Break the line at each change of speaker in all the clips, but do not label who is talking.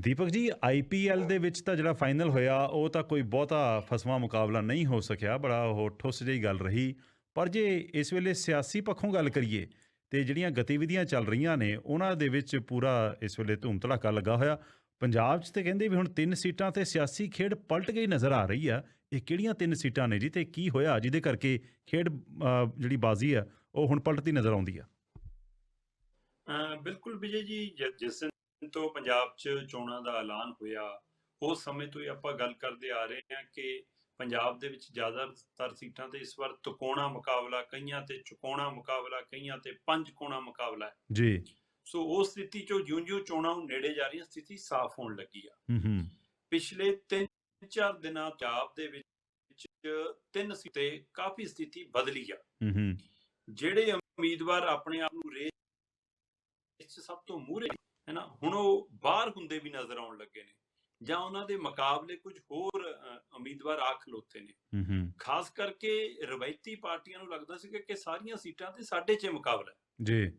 ਦੀਪਕ ਜੀ ਆਈਪੀਐਲ ਦੇ ਵਿੱਚ ਤਾਂ ਜਿਹੜਾ ਫਾਈਨਲ ਹੋਇਆ, ਉਹ ਤਾਂ ਕੋਈ ਬਹੁਤਾ ਫਸਵਾ ਮੁਕਾਬਲਾ ਨਹੀਂ ਹੋ ਸਕਿਆ, ਬੜਾ ਉਹ ਠੁੱਸ ਜਿਹੀ ਗੱਲ ਰਹੀ। ਪਰ ਜੇ ਇਸ ਵੇਲੇ ਸਿਆਸੀ ਪੱਖੋਂ ਗੱਲ ਕਰੀਏ, ਤੇ ਜਿਹੜੀਆਂ ਗਤੀਵਿਧੀਆਂ ਚੱਲ ਰਹੀਆਂ ਨੇ, ਉਹਨਾਂ ਦੇ ਵਿੱਚ ਪੂਰਾ ਇਸ ਵੇਲੇ ਧੂਮ ਧੜਾਕਾ ਲੱਗਾ ਹੋਇਆ। ਪੰਜਾਬ 'ਚ ਤੇ ਕਹਿੰਦੇ ਵੀ ਹੁਣ ਤਿੰਨ ਸੀਟਾਂ ਤੇ ਸਿਆਸੀ ਖੇਡ ਪਲਟ ਗਈ ਨਜ਼ਰ ਆ ਰਹੀ ਆ। ਇਹ ਕਿਹੜੀਆਂ ਤਿੰਨ ਸੀਟਾਂ ਨੇ ਜੀ ਤੇ ਕੀ ਹੋਇਆ? ਜਿਹਦੇ ਕਰਕੇ ਖੇਡ ਜਿਹੜੀ ਬਾਜ਼ੀ ਆ, ਉਹ ਹੁਣ ਪਲਟਦੀ ਨਜ਼ਰ ਆਉਂਦੀ ਆ।
ਬਿਲਕੁਲ ਵਿਜੇ ਜੀ ਜਿਸ ਦਿਨ ਤੋਂ ਪੰਜਾਬ 'ਚ ਚੋਣਾਂ ਦਾ ਐਲਾਨ ਹੋਇਆ ਉਸ ਸਮੇਂ ਤੋਂ ਹੀ ਆਪਾਂ ਗੱਲ ਕਰਦੇ ਆ ਰਹੇ ਹਾਂ ਕਿ ਪੰਜਾਬ ਦੇ ਵਿੱਚ ਜ਼ਿਆਦਾਤਰ ਸੀਟਾਂ ਤੇ ਇਸ ਵਾਰ ਤਿਕੋਣਾ ਮੁਕਾਬਲਾ ਕਈਆਂ ਤੇ ਚੁਕੋਣਾ ਮੁਕਾਬਲਾ ਕਈਆਂ ਤੇ ਪੰਜ ਕੋਣਾ ਮੁਕਾਬਲਾ ਹੈ।
ਜੀ।
ਸੋ ਉਸ ਸਥਿਤੀ 'ਚੋਂ ਜਿਉਂ-ਜਿਉਂ ਚੋਣਾਂ ਹੁਣ ਨੇੜੇ ਜਾ ਰਹੀਆਂ ਸਥਿਤੀ ਸਾਫ਼ ਹੋਣ ਲੱਗੀ ਆ।
ਹੂੰ ਹੂੰ।
ਪਿਛਲੇ 3-4 ਦਿਨਾਂ ਪੰਜਾਬ ਦੇ ਵਿੱਚ ਤਿੰਨ ਸੀਟੇ ਕਾਫੀ ਸਥਿਤੀ ਬਦਲੀ ਆ।
ਹੂੰ ਹੂੰ।
ਜਿਹੜੇ ਉਮੀਦਵਾਰ ਆਪਣੇ ਆਪ ਨੂੰ ਰੇਸ 'ਚ ਸਭ ਤੋਂ ਮੂਹਰੇ ਹੈ ਨਾ ਹੁਣ ਉਹ ਬਾਹਰ ਹੁੰਦੇ ਵੀ ਨਜ਼ਰ ਆਉਣ ਲੱਗੇ ਨੇ। ਜਾਂ ਉਹਨਾਂ ਦੇ ਮੁਕਾਬਲੇ ਕੁਝ ਹੋਰ ਉਮੀਦਵਾਰ ਆ ਖਲੋਤੇ ਨੇ। ਖਾਸ ਕਰਕੇ ਰਵਾਇਤੀ ਪਾਰਟੀਆਂ ਨੂੰ ਲੱਗਦਾ ਸੀ ਕਿ ਸਾਰੀਆਂ ਸੀਟਾਂ ਤੇ ਸਾਡੇ 'ਚ ਮੁਕਾਬਲਾ
ਜੀ।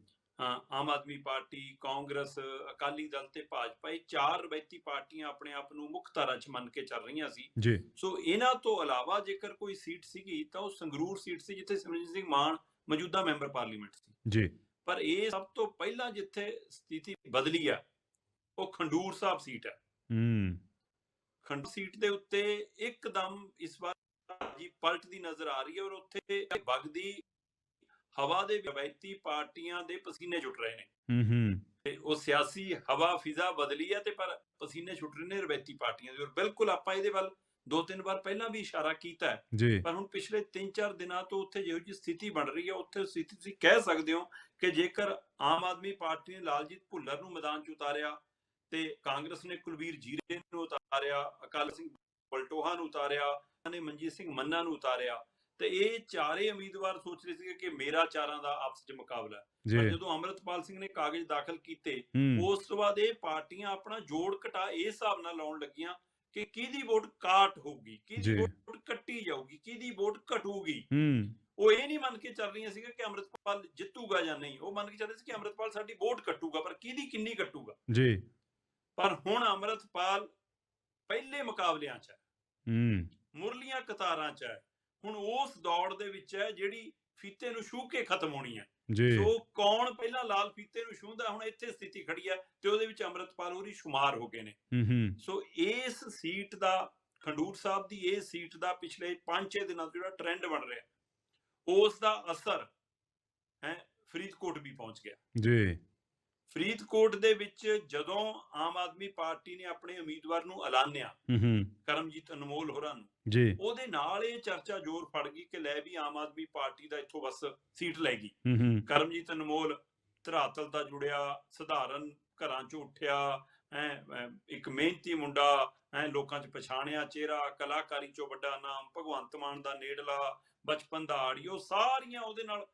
ਆਮ ਆਦਮੀ ਪਾਰਟੀ ਕਾਂਗਰਸ ਅਕਾਲੀ ਦਲ ਤੇ ਭਾਜਪਾ ਇਹ ਚਾਰ ਰਵਾਇਤੀ ਪਾਰਟੀਆਂ ਆਪਣੇ ਆਪ ਨੂੰ ਮੁੱਖ ਧਾਰਾ 'ਚ ਮੰਨ ਕੇ ਚੱਲ ਰਹੀਆਂ ਸੀ।
ਜੀ।
ਸੋ ਇਹਨਾਂ ਤੋਂ ਇਲਾਵਾ ਜੇਕਰ ਕੋਈ ਸੀਟ ਸੀਗੀ ਤਾਂ ਉਹ ਸੰਗਰੂਰ ਸੀਟ ਸੀ ਜਿੱਥੇ ਸਿਮਰਜੀਤ ਸਿੰਘ ਮਾਨ ਮੌਜੂਦਾ ਮੈਂਬਰ ਪਾਰਲੀਮੈਂਟ ਸੀ।
ਜੀ।
ਪਰ ਇਹ ਸਭ ਤੋਂ ਪਹਿਲਾਂ ਜਿੱਥੇ ਸਥਿਤੀ ਬਦਲੀ ਆ ਉਹ ਖੰਡੂਰ ਸਾਹਿਬ ਸੀਟ ਹੈ।
ਹੂੰ।
ਖੰਡ ਸੀਟ ਦੇ ਉੱਤੇ ਇੱਕਦਮ ਇਸ ਵਾਰ ਜੀ ਪਲਟ ਦੀ ਨਜ਼ਰ ਆ ਰਹੀ ਹੈ ਔਰ ਉੱਥੇ ਵਗਦੀ ਹਵਾ ਦੇ ਰਵਾਇਤੀ ਪਾਰਟੀਆਂ ਦੇ ਪਸੀਨੇ ਛੁੱਟ ਰਹੇ ਨੇ।
ਹੂੰ ਹੂੰ।
ਤੇ ਉਹ ਸਿਆਸੀ ਹਵਾ ਫਿਜ਼ਾ ਬਦਲੀ ਹੈ ਤੇ ਪਰ ਪਸੀਨੇ ਛੁੱਟ ਰਹੇ ਨੇ ਰਵਾਇਤੀ ਪਾਰਟੀਆਂ ਦੇ ਔਰ ਬਿਲਕੁਲ ਆਪਾਂ ਇਹਦੇ ਵੱਲ ਦੋ ਤਿੰਨ ਵਾਰ ਪਹਿਲਾਂ ਵੀ ਇਸ਼ਾਰਾ ਕੀਤਾ
ਜੀ।
ਪਰ ਹੁਣ ਪਿਛਲੇ 3-4 ਦਿਨਾਂ ਤੋਂ ਉੱਥੇ ਜਿਹੋ ਜਿਹੀ ਸਥਿਤੀ ਬਣ ਰਹੀ ਹੈ ਉੱਥੇ ਸਥਿਤੀ ਤੁਸੀਂ ਕਹਿ ਸਕਦੇ ਹੋ ਕਿ ਜੇਕਰ ਆਮ ਆਦਮੀ ਪਾਰਟੀ ਨੇ ਲਾਲਜੀਤ ਭੁੱਲਰ ਨੂੰ ਮੈਦਾਨ 'ਚ ਉਤਾਰਿਆ ਤੇ ਕਾਂਗਰਸ ਨੇ ਕੁਲਵੀਰ ਜੀਰੇ ਨੂੰ ਉਤਾਰਿਆ ਅਕਾਲੀ ਸਿੰਘ ਪਲਟੋਹਾ ਨੂੰ ਉਤਾਰਿਆ ਨੇ ਮਨਜੀਤ ਸਿੰਘ ਮੰਨਾ ਨੂੰ ਉਤਾਰਿਆ ਤੇ ਇਹ ਚਾਰੇ ਉਮੀਦਵਾਰ ਸੋਚ ਰਹੇ ਸੀਗੇ ਕਿ ਮੇਰਾ ਚਾਰਾਂ ਦਾ ਆਪਸ 'ਚ ਮੁਕਾਬਲਾ
ਜੀ।
ਪਰ ਜਦੋਂ ਅਮਰਤਪਾਲ ਸਿੰਘ ਨੇ ਕਾਗਜ਼ ਦਾਖਲ ਕੀਤੇ ਉਸ ਤੋਂ ਬਾਅਦ ਇਹ ਪਾਰਟੀਆਂ ਆਪਣਾ ਜੋੜ ਘਟਾ ਇਸ ਹਿਸਾਬ ਨਾਲ ਲਾਉਣ ਲੱਗੀਆਂ ਕਿ ਕਿਹਦੀ ਵੋਟ ਕਾਟ ਹੋਊਗੀ। ਕਿਹਦੀ ਵੋਟ ਕੱਟੀ ਜਾਊਗੀ ਕਿਹਦੀ ਵੋਟ ਘਟੂਗੀ।
ਹੂੰ।
ਉਹ ਇਹ ਨਹੀਂ ਮੰਨ ਕੇ ਚੱਲ ਰਹੀਆਂ ਸੀਗਾ ਕਿ ਅੰਮ੍ਰਿਤਪਾਲ ਜਿੱਤੂਗਾ ਜਾਂ ਨਹੀਂ। ਉਹ ਮੰਨ ਕੇ ਚੱਲ ਰਹੇ ਸੀ ਕਿ ਅੰਮ੍ਰਿਤਪਾਲ ਸਾਡੀ ਵੋਟ ਕੱਟੂਗਾ ਪਰ ਕਿਹਦੀ ਕਿੰਨੀ ਕੱਟੂਗਾ।
ਜੀ।
ਪਰ ਹੁਣ ਅੰਮ੍ਰਿਤਪਾਲ ਪਹਿਲੇ ਮੁਕਾਬਲਿਆਂ 'ਚ ਹੈ।
ਹੂੰ।
ਮੁਰਲੀਆਂ ਕਤਾਰਾਂ 'ਚ ਹੈ। ਹੁਣ ਉਸ ਦੌੜ ਦੇ ਵਿੱਚ ਹੈ ਜਿਹੜੀ ਫੀਤੇ ਨੂੰ ਛੂਹ ਕੇ ਖਤਮ ਹੋਣੀ ਹੈ
ਜੀ।
ਸੋ ਕੌਣ ਪਹਿਲਾਂ ਲਾਲ ਫੀਤੇ ਨੂੰ ਛੂੰਹਦਾ ਹੁਣ ਇੱਥੇ ਸਥਿਤੀ ਖੜੀ ਹੈ ਤੇ ਉਹਦੇ ਵਿੱਚ ਅੰਮ੍ਰਿਤਪਾਲ ਹੋਰੀ ਸ਼ੁਮਾਰ ਹੋ ਗਏ ਨੇ। ਸੋ ਇਸ ਸੀਟ ਦਾ ਖੰਡੂਰ ਸਾਹਿਬ ਦੀ ਇਹ ਸੀਟ ਦਾ ਪਿਛਲੇ 5-6 ਦਿਨਾਂ ਤੋਂ ਜਿਹੜਾ ਟ੍ਰੈਂਡ ਬਣ ਰਿਹਾ ਉਸ ਦਾ ਅਸਰ ਹੈ ਫਰੀਦਕੋਟ ਵੀ ਪਹੁੰਚ ਗਿਆ।
ਜੀ।
ਫਰੀਦਕੋਟ ਦੇ ਵਿੱਚ ਜਦੋਂ ਆਮ ਆਦਮੀ ਪਾਰਟੀ ਨੇ ਆਪਣੇ ਉਮੀਦਵਾਰ ਨੂੰ ਐਲਾਨਿਆ
ਹੂੰ
ਕਰਮਜੀਤ ਅਨਮੋਲ ਹੋਰਾਂ ਨੂੰ
ਜੀ।
ਉਹਦੇ ਨਾਲ ਇਹ ਚਰਚਾ ਜ਼ੋਰ ਫੜ ਗਈ ਕਿ ਲੈ ਵੀ ਆਮ ਆਦਮੀ ਪਾਰਟੀ ਦਾ ਇੱਥੋਂ ਬਸ ਸੀਟ ਲੈ ਗਈ। ਕਰਮਜੀਤ ਅਨਮੋਲ ਧਰਾਤਲ ਦਾ ਜੁੜਿਆ ਸਧਾਰਨ ਘਰਾਂ ਚੋਂ ਉੱਠਿਆ ਹੈ ਇੱਕ ਮਿਹਨਤੀ ਮੁੰਡਾ ਹੈ ਲੋਕਾਂ 'ਚ ਪਛਾਣਿਆ ਚਿਹਰਾ ਕਲਾਕਾਰੀ ਚੋਂ ਵੱਡਾ ਨਾਮ ਭਗਵੰਤ ਮਾਨ ਦਾ ਨੇੜਲਾ ਬਚਪਨ ਦਾ ਆੜੀਓ ਸਾਰੀਆਂ ਉਹਦੇ ਨਾਲ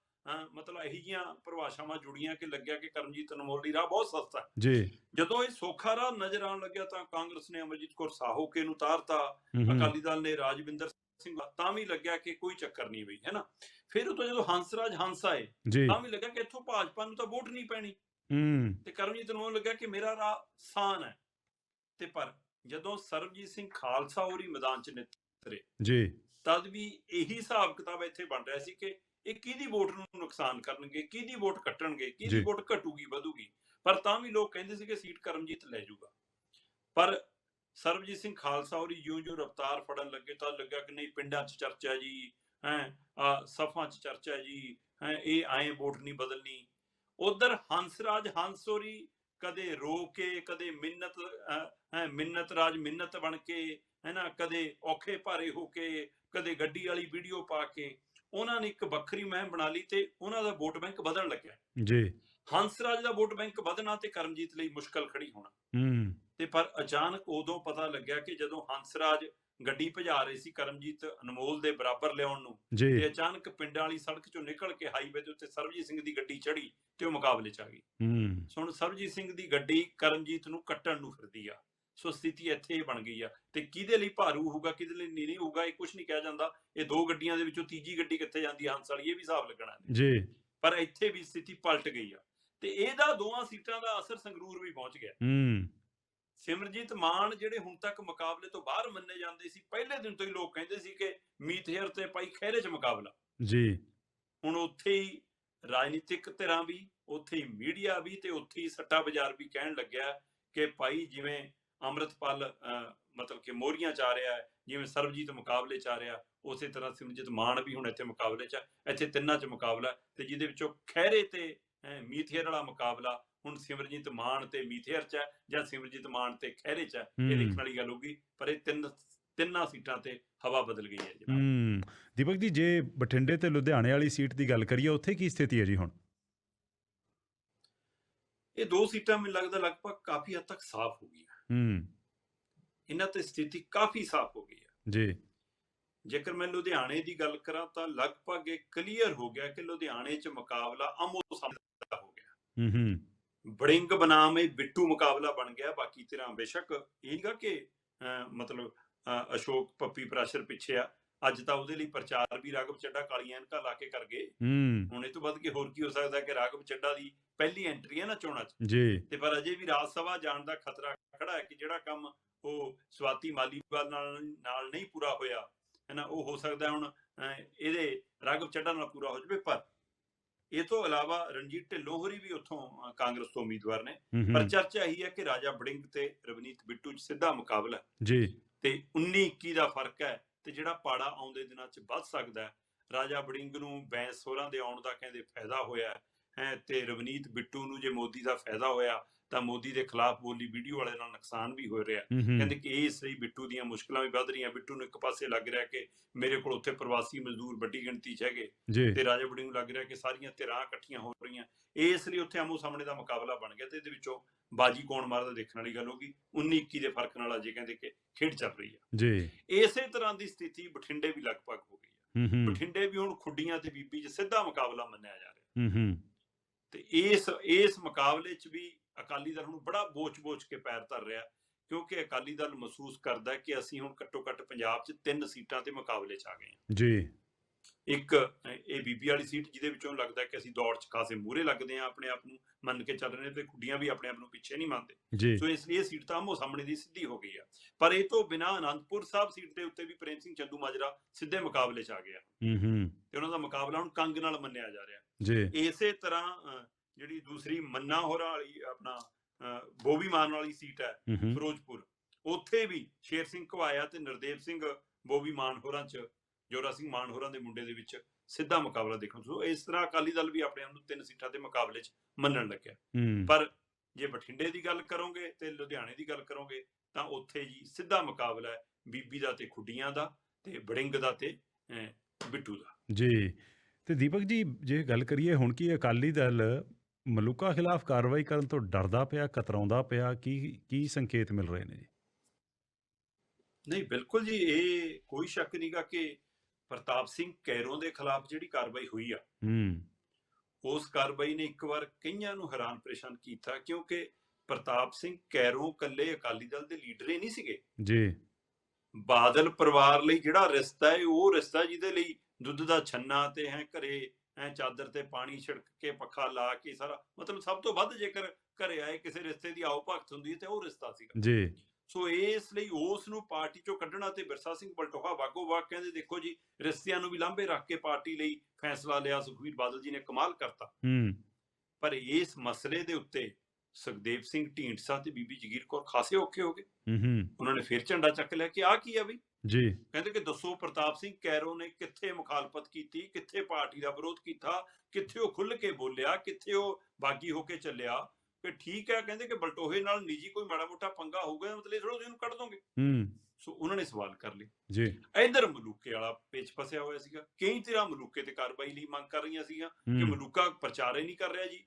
ਮਤਲਬ ਇਹੀ ਜੀਆਂ ਪਰਿਭਾਸ਼ਾਵਾਂ ਜੁੜੀਆਂ ਕਿ ਲੱਗਿਆ ਕਿ ਕਰਮਜੀਤ ਅਨਮੋਲ ਰਾਹ ਬਹੁਤ ਸਸਤਾ ਹੈ।
ਜੀ।
ਜਦੋਂ ਇਹ ਸੌਖਾ ਰਾਹ ਨਜ਼ਰ ਆਉਣ ਲੱਗਿਆ ਤਾਂ ਕਾਂਗਰਸ ਨੇ ਅਮਰਜੀਤ ਕੌਰ ਸਾਹੋ ਕੇ ਨੂੰ ਉਤਾਰਤਾ ਅਕਾਲੀ ਦਲ ਨੇ ਰਾਜਵਿੰਦਰ ਸਿੰਘ ਤਾਂ ਵੀ ਲੱਗਿਆ ਕਿ ਕੋਈ ਚੱਕਰ ਨਹੀਂ ਬਈ ਹੈਨਾ? ਫਿਰ ਉਹ ਤੋਂ ਜਦੋਂ ਹੰਸਰਾਜ ਹੰਸ ਆਏ ਤਾਂ ਵੀ ਲੱਗਾ ਕਿ ਇੱਥੋਂ ਭਾਜਪਾ ਨੂੰ ਤਾਂ ਵੋਟ ਨਹੀਂ ਪੈਣੀ।
ਹੂੰ।
ਤੇ ਕਰਮਜੀਤ ਨੂੰ ਲੱਗਾ ਕਿ ਮੇਰਾ ਰਾਹ ਸਾਨ ਹੈ। ਤੇ ਪਰ ਜਦੋਂ ਸਰਬਜੀਤ ਸਿੰਘ ਖਾਲਸਾ ਹੋਰੀ ਮੈਦਾਨ 'ਚ ਨਿਤਰੇ
ਜੀ।
ਤਦ ਵੀ ਇਹੀ ਹਿਸਾਬ ਕਿਤਾਬ ਇੱਥੇ ਬਣ ਰਿਹਾ ਸੀ ਕਿ ਇਹ ਕਿਹਦੀ ਵੋਟ ਨੂੰ ਨੁਕਸਾਨ ਕਰਨਗੇ ਕਿਹਦੀ ਵੋਟ ਕੱਟਣਗੇ ਕਿਹਦੀ। ਵੋਟ ਘਟੂਗੀ ਵਧੂਗੀ? ਪਰ ਤਾਂ ਵੀ ਲੋਕ ਕਹਿੰਦੇ ਸੀ ਕਿ ਸੀਟ ਕਰਮਜੀਤ ਲੈ ਜਾਊਗਾ। ਪਰ ਸਰਬਜੀਤ ਸਿੰਘ ਖਾਲਸਾ ਹੋਰੀ ਜਿਉਂ ਜਿਉਂ ਰਫਤਾਰ ਫੜਨ ਲੱਗੇ ਤਾਂ ਲੱਗਾ ਕਿ ਨਹੀਂ ਪਿੰਡਾਂ 'ਚ ਚਰਚਾ ਜੀ ਹੈ ਆ ਸਫਾਂ 'ਚ ਚਰਚਾ ਜੀ ਹੈ ਇਹ ਆਏ ਵੋਟ ਨਹੀਂ ਬਦਲਣੀ। ਉਧਰ ਹੰਸਰਾਜ ਹੰਸੋਰੀ ਕਦੇ ਰੋ ਕੇ ਕਦੇ ਮਿੰਨਤ ਹੈ ਮਿੰਨਤ ਰਾਜ ਮਿੰਨਤ ਬਣ ਕੇ ਹੈ ਨਾ ਕਦੇ ਔਖੇ ਭਾਰੇ ਹੋ ਕੇ ਕਦੇ ਗੱਡੀ ਵਾਲੀ ਵੀਡੀਓ ਪਾ ਕੇ ਉਹਨਾਂ ਨੇ ਇੱਕ ਵੱਖਰੀ ਮਹਿਮ ਬਣਾ ਲਈ ਤੇ ਉਹਨਾਂ ਦਾ ਵੋਟ ਬੈਂਕ ਵਧਣ ਲੱਗਿਆ।
ਜੀ।
ਹੰਸਰਾਜ ਦਾ ਵੋਟ ਬੈਂਕ ਵਧਣਾ ਤੇ ਕਰਮਜੀਤ ਲਈ ਮੁਸ਼ਕਲ ਖੜੀ ਹੋਣਾ।
ਹੂੰ।
ਤੇ ਪਰ ਅਚਾਨਕ ਉਦੋਂ ਪਤਾ ਲੱਗਿਆ ਕਿ ਜਦੋਂ ਹੰਸਰਾਜ ਗੱਡੀ ਭਜਾ ਰਹੇ ਸੀ ਕਰਮਜੀਤ ਅਨਮੋਲ ਦੇ ਬਰਾਬਰ ਲਿਆਉਣ ਨੂੰ ਤੇ ਅਚਾਨਕ ਪਿੰਡਾਂ ਵਾਲੀ ਸੜਕ ਚੋਂ ਨਿਕਲ ਕੇ ਹਾਈਵੇ ਦੇ ਉੱਤੇ ਸਰਬਜੀਤ ਸਿੰਘ ਦੀ ਗੱਡੀ ਚੜੀ ਤੇ ਉਹ ਮੁਕਾਬਲੇ 'ਚ ਆ ਗਈ।
ਹੂੰ।
ਹੁਣ ਸਰਬਜੀਤ ਸਿੰਘ ਦੀ ਗੱਡੀ ਕਰਮਜੀਤ ਨੂੰ ਕੱਟਣ ਨੂੰ ਫਿਰਦੀ ਆ। ਸੋ ਸਥਿਤੀ ਇੱਥੇ ਬਣ ਗਈ ਆ। ਤੇ ਕਿਹਦੇ ਲਈ ਭਾਰੂ ਹੋਊਗਾ ਕਿਹਦੇ ਲਈ ਨੀਰੀ ਹੋਊਗਾ ਇਹ ਕੁਝ ਨਹੀਂ ਕਿਹਾ ਜਾਂਦਾ। ਇਹ ਦੋ ਗੱਡੀਆਂ ਦੇ ਵਿੱਚੋਂ ਤੀਜੀ ਗੱਡੀ ਕਿੱਥੇ ਜਾਂਦੀ ਹੰਸ ਵਾਲੀ ਇਹ ਵੀ ਹਿਸਾਬ ਲੱਗਣਾ
ਜੀ।
ਪਰ ਇੱਥੇ ਵੀ ਸਥਿਤੀ ਪਲਟ ਗਈ ਆ। ਤੇ ਇਹਦਾ ਦੋਵਾਂ ਸੀਟਾਂ ਦਾ ਅਸਰ ਸੰਗਰੂਰ ਵੀ ਪਹੁੰਚ ਗਿਆ।
ਹੂੰ।
ਸਿਮਰਜੀਤ ਮਾਨ ਜਿਹੜੇ ਹੁਣ ਤੱਕ ਮੁਕਾਬਲੇ ਤੋਂ ਬਾਹਰ ਮੰਨੇ ਜਾਂਦੇ ਸੀ ਪਹਿਲੇ ਦਿਨ ਤੋਂ ਹੀ ਲੋਕ ਕਹਿੰਦੇ ਸੀ ਕਿ ਮੀਤ ਹੇਅਰ ਤੇ ਭਾਈ ਖਹਿਰੇ 'ਚ ਮੁਕਾਬਲਾ।
ਜੀ।
ਹੁਣ ਉੱਥੇ ਹੀ ਰਾਜਨੀਤਿਕ ਧਿਰਾਂ ਵੀ ਉੱਥੇ ਹੀ ਮੀਡੀਆ ਵੀ ਤੇ ਉੱਥੇ ਹੀ ਸੱਟਾ ਬਾਜ਼ਾਰ ਵੀ ਕਹਿਣ ਲੱਗਿਆ ਕਿ ਭਾਈ ਜਿਵੇਂ ਅੰਮ੍ਰਿਤਪਾਲ ਮਤਲਬ ਕਿ ਮੋਰੀਆਂ ਚ ਆ ਰਿਹਾ ਹੈ ਜਿਵੇਂ ਸਰਬਜੀਤ ਮੁਕਾਬਲੇ ਚ ਆ ਰਿਹਾ ਉਸੇ ਤਰ੍ਹਾਂ ਸਿਮਰਜੀਤ ਮਾਨ ਵੀ ਹੁਣ ਇੱਥੇ ਮੁਕਾਬਲੇ ਚ। ਇੱਥੇ ਤਿੰਨਾਂ ਚ ਮੁਕਾਬਲਾ ਤੇ ਜਿਹਦੇ ਵਿੱਚੋਂ ਖਹਿਰੇ ਤੇ ਮੀਥੇਰ ਵਾਲਾ ਮੁਕਾਬਲਾ ਹੁਣ ਸਿਮਰਜੀਤ ਮਾਨ ਤੇ ਮੀਥੇਰ ਚ ਹੈ ਜਾਂ ਸਿਮਰਜੀਤ ਮਾਨ ਤੇ ਖਹਿਰੇ ਚ ਹੈ ਇਹ। ਦੇਖਣ ਵਾਲੀ ਗੱਲ ਹੋਊਗੀ ਪਰ ਇਹ ਤਿੰਨ ਤਿੰਨਾਂ ਸੀਟਾਂ ਤੇ ਹਵਾ ਬਦਲ ਗਈ ਹੈ ਜਨਾਬ
ਦੀਪਕ ਜੀ ਜੇ ਬਠਿੰਡੇ ਤੇ ਲੁਧਿਆਣੇ ਵਾਲੀ ਸੀਟ ਦੀ ਗੱਲ ਕਰੀਏ ਉੱਥੇ ਕੀ ਸਥਿਤੀ ਹੈ ਜੀ ਹੁਣ
ਇਹ ਦੋ ਸੀਟਾਂ ਮੈਨੂੰ ਲੱਗਦਾ ਲਗਭਗ ਕਾਫੀ ਹੱਦ ਤੱਕ ਸਾਫ਼ ਹੋ ਗਈਆਂ
ਹੂੰ।
ਇਹਨਾਂ ਤੇ ਸਥਿਤੀ ਕਾਫੀ ਸਾਫ਼ ਹੋ ਗਈ ਹੈ।
ਜੀ।
ਜੇਕਰ ਮੈਂ ਲੁਧਿਆਣੇ ਦੀ ਗੱਲ ਕਰਾਂ ਤਾਂ ਲਗਭਗ ਇਹ ਕਲੀਅਰ ਹੋ ਗਿਆ ਕਿ ਲੁਧਿਆਣੇ 'ਚ ਮੁਕਾਬਲਾ ਆਮੋ ਸਾਹਮਣੇ ਹੋ ਗਿਆ।
ਹੂੰ ਹੂੰ।
ਬੜਿੰਗ ਬਨਾਮ ਇਹ ਬਿੱਟੂ ਮੁਕਾਬਲਾ ਬਣ ਗਿਆ। ਬਾਕੀ ਤਰ੍ਹਾਂ ਬੇਸ਼ੱਕ ਇਹ ਨਹੀਂਗਾ ਕਿ ਮਤਲਬ ਅਸ਼ੋਕ ਪੱਪੀ ਪ੍ਰੈਸ਼ਰ ਪਿੱਛੇ ਆ। ਅੱਜ ਤਾਂ ਉਹਦੇ ਲਈ ਪ੍ਰਚਾਰ ਵੀ ਰਾਘਵ ਚੱਡਾ ਕਾਲੀਆਂ ਐਨਕਾਂ ਲਾ ਕੇ ਕਰ ਗਏ। ਹੁਣ ਇਹ ਤੋਂ ਵੱਧ ਕੇ ਹੋਰ ਕੀ ਹੋ ਸਕਦਾ ਕਿ ਰਾਘਵ ਚੱਡਾ ਦੀ ਪਹਿਲੀ ਐਂਟਰੀ ਹੈ ਨਾ ਚੋਣਾਂ 'ਚ?
ਜੀ।
ਤੇ ਪਰ ਅਜੇ ਵੀ ਰਾਜ ਸਭਾ ਜਾਣ ਦਾ ਖਤਰਾ ਖੜਾ ਹੈ ਕਿ ਜਿਹੜਾ ਕੰਮ ਉਹ ਸਵਾਤੀ ਮਾਲੀਵਾਲ ਨਾਲ ਨਾਲ ਨਹੀਂ ਪੂਰਾ ਹੋਇਆ ਹੈ ਨਾ ਉਹ ਹੋ ਸਕਦਾ ਹੁਣ ਇਹਦੇ ਰਾਘਵ ਚੱਡਾ ਨਾਲ ਪੂਰਾ ਹੋ ਜਾਵੇ। ਪਰ ਇਹ ਤੋਂ ਇਲਾਵਾ ਰਣਜੀਤ ਢਿੱਲੋਂ ਹੋਰੀ ਵੀ ਉੱਥੋਂ ਕਾਂਗਰਸ ਤੋਂ ਉਮੀਦਵਾਰ ਨੇ। ਪਰ ਚਰਚਾ ਇਹੀ ਹੈ ਕਿ ਰਾਜਾ ਬੜਿੰਗ ਤੇ ਰਵਨੀਤ ਬਿੱਟੂ 'ਚ ਸਿੱਧਾ ਮੁਕਾਬਲਾ
ਜੀ।
ਤੇ 19 21 ਦਾ ਫ਼ਰਕ ਹੈ ਤੇ ਜਿਹੜਾ ਪਾੜਾ ਆਉਂਦੇ ਦਿਨਾਂ 'ਚ ਵੱਧ ਸਕਦਾ ਹੈ, ਰਾਜਾ ਬੜਿੰਗ ਨੂੰ ਬੈਂਸ ਹੋਰਾਂ ਦੇ ਆਉਣ ਦਾ ਕਹਿੰਦੇ ਫਾਇਦਾ ਹੋਇਆ ਹੈ, ਤੇ ਰਵਨੀਤ ਬਿੱਟੂ ਨੂੰ ਜੇ ਮੋਦੀ ਦਾ ਫਾਇਦਾ ਹੋਇਆ ਤਾਂ ਮੋਦੀ ਦੇ ਖਿਲਾਫ ਬੋਲੀ ਵੀਡੀਓ ਵਾਲੇ ਨਾਲ ਨੁਕਸਾਨ ਵੀ ਹੋ ਰਿਹਾ ਕਹਿੰਦੇ ਕਿ ਇਸ ਲਈ ਬਿੱਟੂ ਦੀਆਂ ਮੁਸ਼ਕਲਾਂ ਵੀ ਵੱਧ ਰਹੀਆਂ। ਬਿੱਟੂ ਨੂੰ ਇੱਕ ਪਾਸੇ ਲੱਗ ਰਿਹਾ ਕਿ ਮੇਰੇ ਕੋਲ ਉੱਥੇ ਪ੍ਰਵਾਸੀ ਮਜ਼ਦੂਰ ਵੱਡੀ ਗਿਣਤੀ 'ਚ ਹੈਗੇ ਤੇ ਰਾਜਾ ਬੜੀ ਨੂੰ ਲੱਗ ਰਿਹਾ ਕਿ ਸਾਰੀਆਂ ਧਿਰਾਂ ਇਕੱਠੀਆਂ ਹੋ ਰਹੀਆਂ। ਇਸ ਲਈ ਉੱਥੇ ਆਮੋ ਸਾਹਮਣੇ ਦਾ ਮੁਕਾਬਲਾ ਬਣ ਗਿਆ ਤੇ ਇਹਦੇ ਵਿੱਚੋਂ ਬਾਜੀ ਕੌਣ ਮਾਰਦਾ ਦੇਖਣ ਵਾਲੀ ਗੱਲ ਹੋਗੀ 19 21 ਦੇ ਫ਼ਰਕ ਨਾਲ ਅਜੇ ਕਹਿੰਦੇ ਕਿ ਖੇਡ ਚੱਲ ਰਹੀ ਹੈ
ਜੀ।
ਇਸੇ ਤਰ੍ਹਾਂ ਦੀ ਸਥਿਤੀ ਬਠਿੰਡੇ ਵੀ ਲਗਭਗ ਹੋ ਗਈ ਹੂੰ। ਬਠਿੰਡੇ ਵੀ ਹੁਣ ਖੁੱਡੀਆਂ ਤੇ ਬੀਬੀ 'ਚ ਸਿੱਧਾ ਮੁਕਾਬਲਾ ਮੰਨਿਆ ਜਾ ਰਿਹਾ।
ਹੂੰ ਹੂੰ।
ਤੇ ਇਸ ਇਸ ਮੁਕਾਬਲੇ 'ਚ ਵੀ ਅਕਾਲੀ ਦਲ ਹੁਣ ਬੜਾ ਬੋਚ-ਬੋਚ ਕੇ ਪੈਰ ਧਰ ਰਿਹਾ ਕਿਉਂਕਿ ਅਕਾਲੀ ਦਲ ਮਹਿਸੂਸ ਕਰਦਾ ਹੈ ਕਿ ਅਸੀਂ ਹੁਣ ਘੱਟੋ-ਘੱਟ ਪੰਜਾਬ 'ਚ ਤਿੰਨ ਸੀਟਾਂ ਤੇ ਮੁਕਾਬਲੇ 'ਚ ਆ ਗਏ ਹਾਂ।
ਜੀ।
ਇੱਕ ਇਹ ਬੀਬੀ ਵਾਲੀ ਸੀਟ ਜਿਹਦੇ ਵਿੱਚੋਂ ਲੱਗਦਾ ਕਿ ਅਸੀਂ ਦੌੜ 'ਚ ਖਾਸੇ ਮੂਹਰੇ ਲੱਗਦੇ ਹਾਂ ਆਪਣੇ ਆਪ ਨੂੰ ਮੰਨ ਕੇ ਚੱਲ ਰਹੇ ਨੇ ਤੇ ਖੁੱਡੀਆਂ ਵੀ ਆਪਣੇ ਆਪ ਨੂੰ ਪਿੱਛੇ ਨਹੀਂ ਮੰਨਦੇ। ਸੋ ਇਸ ਲਈ ਇਹ ਸੀਟ ਤਾਂ ਆਮੋ ਸਾਹਮਣੇ ਦੀ ਸਿੱਧੀ ਹੋ ਗਈ ਆ। ਪਰ ਇਹ ਤੋਂ ਬਿਨਾ ਅਨੰਦਪੁਰ ਸਾਹਿਬ ਸੀਟ ਦੇ ਉੱਤੇ ਵੀ ਪ੍ਰੇਮ ਸਿੰਘ ਚੰਦੂ ਮਾਜਰਾ ਸਿੱਧੇ ਮੁਕਾਬਲੇ 'ਚ ਆ ਗਿਆ।
ਹੂੰ ਹੂੰ।
ਤੇ ਉਹਨਾਂ ਦਾ ਮੁਕਾਬਲਾ ਹੁਣ ਕੰਗ ਨਾਲ ਮੰਨਿਆ ਜਾ ਰਿਹਾ।
ਜੀ।
ਇਸੇ ਤਰ੍ਹਾਂ ਜਿਹੜੀ ਦੂਸਰੀ ਮੰਨਾ ਹੋਰਾਂ ਵਾਲੀ ਆਪਣਾ ਬੋਬੀ ਮਾਨ ਵਾਲੀ ਸੀਟ ਹੈ ਫਿਰੋਜ਼ਪੁਰ। ਉੱਥੇ ਵੀ ਸ਼ੇਰ ਸਿੰਘ ਘਵਾਇਆ ਤੇ ਨਰਦੇਵ ਸਿੰਘ ਬੋਬੀ ਮਾਨ ਹੋਰਾਂ ਚ ਜੋਰਾ ਸਿੰਘ ਮਾਨ ਹੋਰਾਂ ਦੇ ਮੁੰਡੇ ਦੇ ਵਿੱਚ ਸਿੱਧਾ ਮੁਕਾਬਲਾ ਦੇਖਣ। ਸੋ ਇਸ ਤਰ੍ਹਾਂ ਅਕਾਲੀ ਦਲ ਵੀ ਆਪਣੇ ਆਪ ਨੂੰ ਤਿੰਨ ਸੀਟਾਂ ਦੇ ਮੁਕਾਬਲੇ 'ਚ ਮੰਨਣ ਲੱਗਿਆ। ਪਰ ਜੇ ਬਠਿੰਡੇ ਦੀ ਗੱਲ ਕਰੋਗੇ ਤੇ ਲੁਧਿਆਣੇ ਦੀ ਗੱਲ ਕਰੋਗੇ ਤਾਂ ਉੱਥੇ ਜੀ ਸਿੱਧਾ ਮੁਕਾਬਲਾ ਹੈ ਬੀਬੀ ਦਾ ਤੇ ਖੁੱਡੀਆਂ ਦਾ ਤੇ ਬੜਿੰਗ ਦਾ ਤੇ ਬਿੱਟੂ ਦਾ।
ਜੀ। ਤੇ ਦੀਪਕ ਜੀ ਜੇ ਗੱਲ ਕਰੀਏ ਹੁਣ ਕੀ ਅਕਾਲੀ ਦਲ ਮਲੂਕਾ ਖਿਲਾਫ ਕਾਰਵਾਈ ਕਰਨ ਤੋਂ ਡਰਦਾ ਪਿਆ ਕਤਰਾਉਂਦਾ ਪਿਆ ਕੀ ਕੀ ਸੰਕੇਤ ਮਿਲ ਰਹੇ ਨੇ ਜੀ?
ਨਹੀਂ ਬਿਲਕੁਲ ਜੀ ਇਹ ਕੋਈ ਸ਼ੱਕ ਨਹੀਂਗਾ ਕਿ ਪ੍ਰਤਾਪ ਸਿੰਘ ਕੈਰੋਂ ਦੇ ਖਿਲਾਫ ਜਿਹੜੀ ਕਾਰਵਾਈ ਹੋਈ ਆ
ਹੂੰ।
ਉਸ ਕਾਰਵਾਈ ਨੇ ਇੱਕ ਵਾਰ ਕਈਆਂ ਨੂੰ ਹੈਰਾਨ ਪਰੇਸ਼ਾਨ ਕੀਤਾ ਕਿਉਂਕਿ ਪ੍ਰਤਾਪ ਸਿੰਘ ਕੈਰੋਂ ਕੱਲੇ ਅਕਾਲੀ ਦਲ ਦੇ ਲੀਡਰ ਹੀ ਨਹੀਂ ਸੀਗੇ।
ਜੀ।
ਬਾਦਲ ਪਰਿਵਾਰ ਲਈ ਜਿਹੜਾ ਰਿਸ਼ਤਾ ਹੈ ਉਹ ਰਿਸ਼ਤਾ ਜਿਹਦੇ ਲਈ ਦੁੱਧ ਦਾ ਛੰਨਾ ਤੇ ਹੈ ਘਰੇ ਐ ਚਾਦਰ ਤੇ ਪਾਣੀ ਛਿੜਕ ਕੇ ਪੱਖਾ ਲਾ ਕੇ ਸਾਰਾ ਮਤਲਬ ਸਭ ਤੋਂ ਵੱਧ ਜੇਕਰ ਘਰੇ ਆਏ ਕਿਸੇ ਰਿਸ਼ਤੇ ਦੀ ਆਓ ਭਗਤ ਹੁੰਦੀ ਤੇ ਉਹ ਰਿਸ਼ਤਾ ਸੀਗਾ।
ਜੀ।
ਸੋ ਇਸ ਲਈ ਉਸ ਨੂੰ ਪਾਰਟੀ ਚੋਂ ਕੱਢਣਾ ਤੇ ਬਿਰਸਾ ਸਿੰਘ ਬਲਟੋਹਾ ਵਾਗੋ ਵਾਗ ਕਹਿੰਦੇ ਦੇਖੋ ਜੀ ਰਿਸ਼ਤਿਆਂ ਨੂੰ ਵੀ ਲਾਂਭੇ ਰੱਖ ਕੇ ਪਾਰਟੀ ਲਈ ਫੈਸਲਾ ਲਿਆ ਸੁਖਵੀਰ ਬਾਦਲ ਜੀ ਨੇ ਕਮਾਲ ਕਰਤਾ।
ਹੂੰ।
ਪਰ ਇਸ ਮਸਲੇ ਦੇ ਉੱਤੇ ਸੁਖਦੇਵ ਸਿੰਘ ਢੀਂਡਸਾ ਤੇ ਬੀਬੀ ਜਗੀਰ ਕੌਰ ਖਾਸੇ ਔਖੇ ਹੋ ਗਏ।
ਹੂੰ ਹੂੰ।
ਉਹਨਾਂ ਨੇ ਫਿਰ ਝੰਡਾ ਚੱਕ ਲਿਆ ਕਿ ਆਹ ਕੀ ਆ ਬਈ?
ਜੀ।
ਕਹਿੰਦੇ ਕਿ ਦੱਸੋ ਪ੍ਰਤਾਪ ਸਿੰਘ ਕੈਰੋ ਨੇ ਕਿੱਥੇ ਮੁਖਾਲਫਤ ਕੀਤੀ ਕਿੱਥੇ ਪਾਰਟੀ ਦਾ ਵਿਰੋਧ ਕੀਤਾ ਕਿੱਥੇ ਉਹ ਖੁੱਲ ਕੇ ਬੋਲਿਆ ਕਿੱਥੇ ਉਹ ਬਾਗੀ ਹੋ ਕੇ ਚੱਲਿਆ। ਕਿ ਠੀਕ ਹੈ ਕਹਿੰਦੇ ਕਿ ਬਲਟੋਹੇ ਨਾਲ ਨਿੱਜੀ ਕੋਈ ਮਾੜਾ ਮੋਟਾ ਪੰਗਾ ਹੋਊਗਾ ਮਤਲਬ ਇਹ ਥੋੜਾ ਉਹਨੂੰ ਕੱਢ ਦੋਗੇ।
ਹੂੰ।
ਸੋ ਉਹਨਾਂ ਨੇ ਸਵਾਲ ਕਰ ਲਏ।
ਜੀ।
ਇਧਰ ਮਲੂਕੇ ਵਾਲਾ ਪੇਚ ਫਸਿਆ ਹੋਇਆ ਸੀਗਾ। ਕਈ ਤਰ੍ਹਾਂ ਮਲੂਕੇ ਤੇ ਕਾਰਵਾਈ ਲਈ ਮੰਗ ਕਰ ਰਹੀਆਂ ਸੀਗੀਆਂ ਕਿ ਮਲੂਕਾ ਪ੍ਰਚਾਰ ਹੀ ਨਹੀਂ ਕਰ ਰਿਹਾ ਜੀ।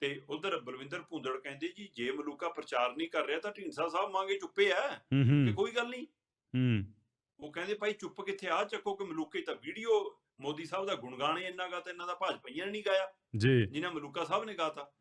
ਤੇ ਉਧਰ ਬਲਵਿੰਦਰ ਭੁੰਦੜ ਕਹਿੰਦੇ ਜੀ ਜੇ ਮਲੂਕਾ ਪ੍ਰਚਾਰ ਨਹੀਂ ਕਰ ਰਿਹਾ ਤਾਂ ਢੀਂਡਸਾ ਸਾਹਿਬ ਮੰਗੇ ਚੁੱਪੇ ਆ ਕਿ ਕੋਈ ਗੱਲ ਨਹੀਂ।
ਹੂੰ।
ਉਹ ਕਹਿੰਦੇ ਭਾਈ ਚੁੱਪ ਕਿੱਥੇ ਆ? ਚੱਕੋ ਕਿ ਮਲੂਕੇ ਤਾਂ ਵੀਡੀਓ ਮੋਦੀ ਸਾਹਿਬ ਦਾ ਗੁਣਗਾਨ ਹੀ ਇੰਨਾ ਗਾ ਤੇ ਇਹਨਾਂ ਦਾ ਭਾਜਪਾਈਆਂ ਨੇ ਨਹੀਂ ਗਾਇਆ।
ਜੀ।
ਜਿਨ੍ਹਾਂ ਮਲੂਕਾ ਸਾਹਿਬ ਨੇ ਗਾਤਾ।